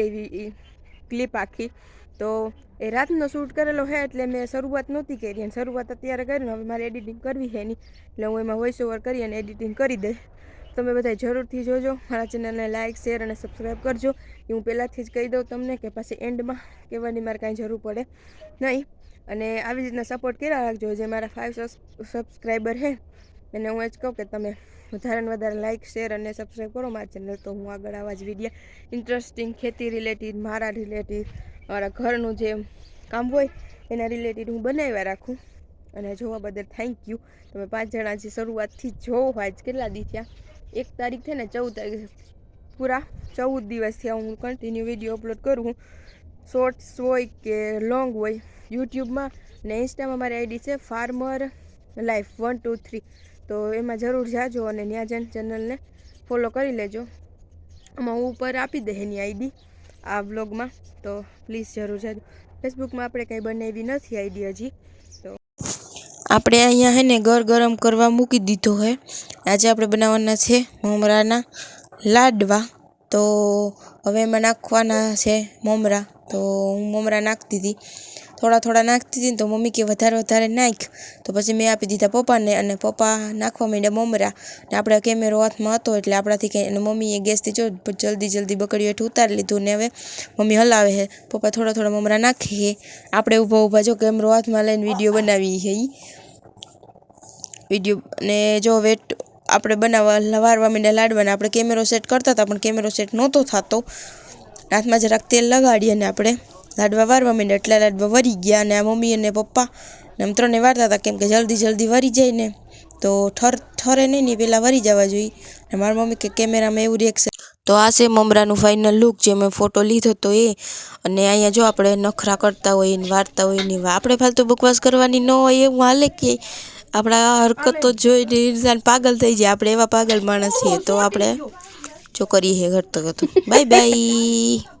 એવી ક્લિપ આખી. તો એ રાતનો શૂટ કરેલો છે એટલે મેં શરૂઆત નહોતી કરી અને શરૂઆત અત્યારે કરીને હવે મારે એડિટિંગ કરવી છે એની એટલે હું એમાં વોઇસ ઓવર કરી અને એડિટિંગ કરી દઈશ. તમે બધા જરૂરથી જોજો. મારા ચેનલને લાઇક શેર અને સબસ્ક્રાઈબ કરજો. એ હું પહેલાંથી જ કહી દઉં તમને કે પાછી એન્ડમાં કહેવાની મારે કાંઈ જરૂર પડે નહીં. અને આવી રીતના સપોર્ટ કર્યા રાખજો. જે મારા ફાઇવ સબસ્ક્રાઈબર છે એને હું એ જ કહું કે તમે વધારે ને વધારે લાઇક શેર અને સબસ્ક્રાઈબ કરો મારી ચેનલ તો હું આગળ આવા જ વિડીયા ઇન્ટરેસ્ટિંગ ખેતી રિલેટેડ મારા રિલેટેડ મારા ઘરનું જે કામ હોય એના રિલેટેડ હું બનાવ્યા રાખું. અને જોવા બદલ થેન્ક યુ તમે પાંચ જણા જે શરૂઆતથી જોવો આજ કેટલા દી થયા? એક તારીખ થઈને ચૌદ તારીખ. પૂરા ચૌદ દિવસ થયા હું કન્ટિન્યુ વીડિયો અપલોડ કરું શોર્ટ્સ હોય કે લોંગ હોય યુટ્યુબમાં ને ઇન્સ્ટામાં મારી આઈડી છે farmer life one two three તો એમાં જરૂર જાજો અને ન્યાજન ચેનલને ફોલો કરી લેજો. આમાં હું ઉપર આપી દે એની આઈડી આ વ્લોગમાં, તો પ્લીઝ જરૂર જાજો. ફેસબુકમાં આપણે કંઈ બનાવી નથી આઈડી હજી, તો આપણે અહીંયા હે ને ગર ગરમ કરવા મૂકી દીધો હે. આજે આપણે બનાવવાના છે મમરાના લાડવા. તો હવે એમાં નાખવાના છે મમરા. તો હું મમરા નાખતી હતી. થોડા થોડા નાખતી હતી ને તો મમ્મી કે વધારે વધારે નાખ. તો પછી મેં આપી દીધા પપ્પાને અને પપ્પા નાખવા માંડ્યા મમરા. ને આપણે કેમેરો હાથમાં હતો એટલે આપણાથી કંઈ અને મમ્મીએ ગેસથી જો જલ્દી જલ્દી બકડીઓ હેઠું ઉતારી લીધું ને હવે મમ્મી હલાવે છે. પપ્પા થોડા થોડા મમરા નાખીએ આપણે ઊભા ઊભા જો કેમેરો હાથમાં લઈને વીડિયો બનાવી છે વીડિયો ને જો વેટ આપણે બનાવવા વારવા માંડ્યા લાડવાને આપણે કેમેરો સેટ કરતા હતા, પણ કેમેરો સેટ નહોતો થતો. હાથમાં જરાક તેલ લગાડી અને આપણે લાડવા વારવા માંડ્યા એટલા લાડવા વરી ગયા અને આ મમ્મી અને પપ્પા આમ ત્રણે વારતા હતા કેમ કે જલ્દી જલ્દી વરી જાય ને તો ઠર, ઠરે નહીં ને પહેલાં વરી જવા જોઈએ. અને મારી મમ્મી કે કેમેરામાં એવું રિએક્શન તો આ છે મમરાનું ફાઇનલ લુક જે મેં ફોટો લીધો તો એ. અને અહીંયા જો આપણે નખરા કરતા હોય ને વારતા હોય ને આપણે ફાલતુ બકવાસ કરવાની ન હોય એવું હાલે કે આપણા હરકતો જોઈને ઇન્સાન પાગલ થઈ જાય. આપણે એવા પાગલ માણસ છીએ તો આપણે જો કરીએ ઘરતો કરતો બાય બાય.